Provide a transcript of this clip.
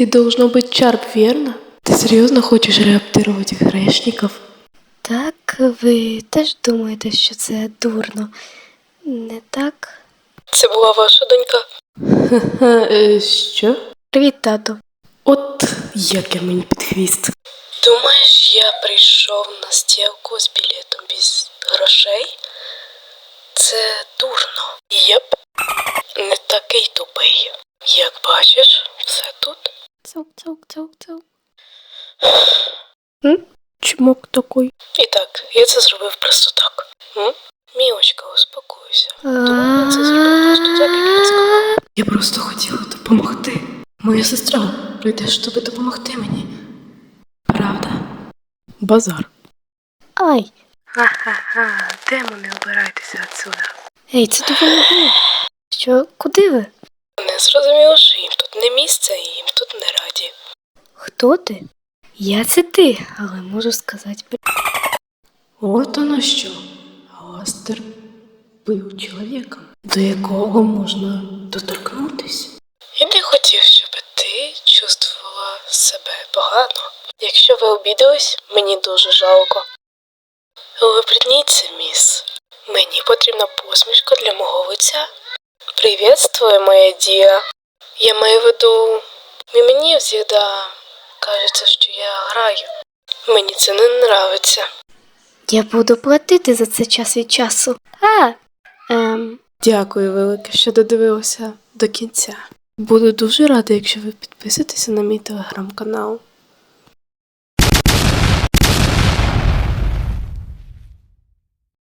Ты должно быть Чарп, верно? Ты серьезно хочешь реаптировать грешников? Так, ви теж думаєте, що це дурно. Не так? Це була ваша донька. Е, Що? Привіт, тату. От як я мені під хвіст. Думаєш, я прийшов на стілку з білетом без грошей? Це дурно. Єп. Не такий тупий. Як бачиш, все тут. Цук, цук, цук, цук. Чмок такий. І так, я це зробив просто так. М? Мілочка, успокойся. Думаю, я це зробив просто так, як сказав. Я просто хотіла допомогти. Моя сестра прийде, щоб допомогти мені. Правда? Базар. Ай! Ха-ха-ха, демони, обирайтеся отсюда. Ей, це допомогло. Що, куди ви? Не зрозуміло, що їм тут не місце і їм тут не раді. Хто ти? Я це ти, але можу сказати. От оно що. Гостер був чоловіком, до якого можна доторкнутися. І не хотів, щоб ти чувствувала себе погано. Якщо ви обідались, мені дуже жалко. Але придніться, міс. Мені потрібна посмішка для мого лиця. Привітствую, моя дія. Я маю в виду, мені завжди кажеться, що я граю. Мені це не нравиться. Я буду платити за це час від часу. А! Ем, Дякую велике, що додивилися до кінця. Буду дуже рада, якщо ви підписуєтеся на мій телеграм-канал.